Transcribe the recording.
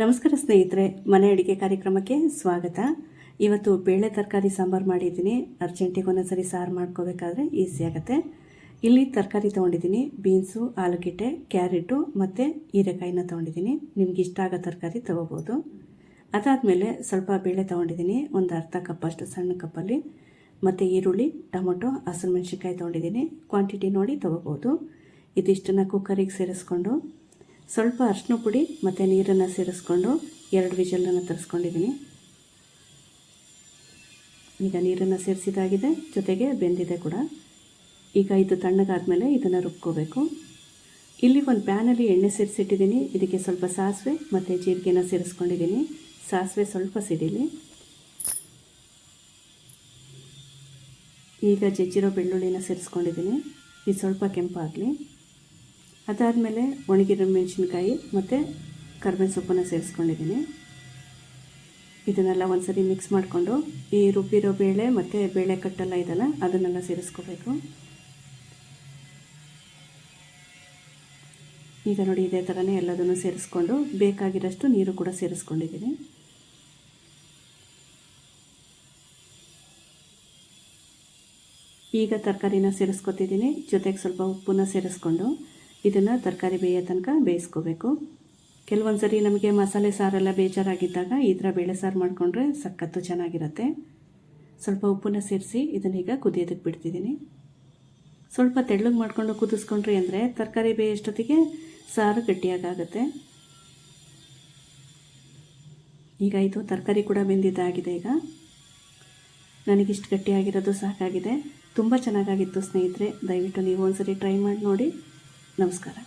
ನಮಸ್ಕಾರ ಸ್ನೇಹಿತರೆ, ಮನೆ ಅಡಿಗೆ ಕಾರ್ಯಕ್ರಮಕ್ಕೆ ಸ್ವಾಗತ. ಇವತ್ತು ಬೇಳೆ, ತರಕಾರಿ, ಸಾಂಬಾರು ಮಾಡಿದ್ದೀನಿ. ಅರ್ಜೆಂಟಿಗೆ ಒಂದೊಂದ್ಸರಿ ಸಾರು ಮಾಡ್ಕೋಬೇಕಾದ್ರೆ ಈಸಿ ಆಗುತ್ತೆ. ಇಲ್ಲಿ ತರಕಾರಿ ತೊಗೊಂಡಿದ್ದೀನಿ. ಬೀನ್ಸು, ಆಲೂಗೆಡ್ಡೆ, ಕ್ಯಾರೆಟು ಮತ್ತು ಹೀರೆಕಾಯಿನ ತೊಗೊಂಡಿದ್ದೀನಿ. ನಿಮ್ಗೆ ಇಷ್ಟ ಆಗೋ ತರಕಾರಿ ತೊಗೋಬೋದು. ಅದಾದಮೇಲೆ ಸ್ವಲ್ಪ ಬೇಳೆ ತೊಗೊಂಡಿದ್ದೀನಿ. ಒಂದು ಅರ್ಧ ಕಪ್ಪಷ್ಟು ಸಣ್ಣ ಕಪ್ಪಲ್ಲಿ. ಮತ್ತು ಈರುಳ್ಳಿ, ಟೊಮೊಟೊ, ಹಸಿರು ಮೆಣಸಿನ್ಕಾಯಿ ತೊಗೊಂಡಿದ್ದೀನಿ. ಕ್ವಾಂಟಿಟಿ ನೋಡಿ ತೊಗೋಬೋದು. ಇದಿಷ್ಟನ್ನು ಕುಕ್ಕರಿಗೆ ಸೇರಿಸ್ಕೊಂಡು ಸ್ವಲ್ಪ ಅರಿಶಿನ ಪುಡಿ ಮತ್ತು ನೀರನ್ನು ಸೇರಿಸ್ಕೊಂಡು ಎರಡು ವಿಜಲನ್ನು ತರಿಸ್ಕೊಂಡಿದ್ದೀನಿ. ಈಗ ನೀರನ್ನು ಸೇರಿಸಿದಾಗಿದೆ, ಜೊತೆಗೆ ಬೆಂದಿದೆ ಕೂಡ. ಈಗ ಇದು ತಣ್ಣಗಾದ್ಮೇಲೆ ಇದನ್ನು ರುಬ್ಕೋಬೇಕು. ಇಲ್ಲಿ ಒಂದು ಪ್ಯಾನಲ್ಲಿ ಎಣ್ಣೆ ಸೇರಿಸಿಟ್ಟಿದ್ದೀನಿ. ಇದಕ್ಕೆ ಸ್ವಲ್ಪ ಸಾಸಿವೆ ಮತ್ತು ಜೀರಿಗೆನ ಸೇರಿಸ್ಕೊಂಡಿದ್ದೀನಿ. ಸಾಸಿವೆ ಸ್ವಲ್ಪ ಸಿಡಿಲಿ. ಈಗ ಜಜ್ಜಿರೋ ಬೆಳ್ಳುಳ್ಳಿನ ಸೇರಿಸ್ಕೊಂಡಿದ್ದೀನಿ. ಇದು ಸ್ವಲ್ಪ ಕೆಂಪಾಗಲಿ. ಅದಾದಮೇಲೆ ಒಣಗಿರೋ ಮೆಣಸಿನ್ಕಾಯಿ ಮತ್ತು ಕರ್ಬೇವಿನ ಸೊಪ್ಪನ್ನು ಸೇರಿಸ್ಕೊಂಡಿದ್ದೀನಿ. ಇದನ್ನೆಲ್ಲ ಒಂದ್ಸರಿ ಮಿಕ್ಸ್ ಮಾಡಿಕೊಂಡು ಈ ರುಬ್ಬಿರೋ ಬೇಳೆ ಮತ್ತು ಬೇಳೆ ಕಟ್ಟೆಲ್ಲ ಇದೆಲ್ಲ ಅದನ್ನೆಲ್ಲ ಸೇರಿಸ್ಕೋಬೇಕು. ಈಗ ನೋಡಿ ಇದೇ ಥರನೇ ಎಲ್ಲದನ್ನು ಸೇರಿಸ್ಕೊಂಡು ಬೇಕಾಗಿರೋಷ್ಟು ನೀರು ಕೂಡ ಸೇರಿಸ್ಕೊಂಡಿದ್ದೀನಿ. ಈಗ ತರಕಾರಿನ ಸೇರಿಸ್ಕೊತಿದ್ದೀನಿ. ಜೊತೆಗೆ ಸ್ವಲ್ಪ ಉಪ್ಪನ್ನ ಸೇರಿಸ್ಕೊಂಡು ಇದನ್ನು ತರಕಾರಿ ಬೇಯೋ ತನಕ ಬೇಯಿಸ್ಕೋಬೇಕು. ಕೆಲವೊಂದು ಸರಿ ನಮಗೆ ಮಸಾಲೆ ಸಾರೆಲ್ಲ ಬೇಜಾರಾಗಿದ್ದಾಗ ಈ ಥರ ಬೇಳೆ ಸಾರು ಮಾಡಿಕೊಂಡ್ರೆ ಸಖತ್ತು ಚೆನ್ನಾಗಿರುತ್ತೆ. ಸ್ವಲ್ಪ ಉಪ್ಪನ್ನು ಸೇರಿಸಿ ಇದನ್ನೀಗ ಕುದಿಯೋದಕ್ಕೆ ಬಿಡ್ತಿದ್ದೀನಿ. ಸ್ವಲ್ಪ ತೆಳ್ಳಗೆ ಮಾಡಿಕೊಂಡು ಕುದಿಸ್ಕೊಂಡ್ರಿ ಅಂದರೆ ತರಕಾರಿ ಬೇಯೋಷ್ಟೊತ್ತಿಗೆ ಸಾರು ಗಟ್ಟಿಯಾಗುತ್ತೆ ಈಗ ಇದು ತರಕಾರಿ ಕೂಡ ಬೆಂದಿದ್ದಾಗಿದೆ ಈಗ. ನನಗಿಷ್ಟು ಗಟ್ಟಿಯಾಗಿರೋದು ಸಾಕಾಗಿದೆ. ತುಂಬ ಚೆನ್ನಾಗಾಗಿತ್ತು ಸ್ನೇಹಿತರೆ, ದಯವಿಟ್ಟು ನೀವು ಒಂದ್ಸರಿ ಟ್ರೈ ಮಾಡಿ ನೋಡಿ. ನಮಸ್ಕಾರ.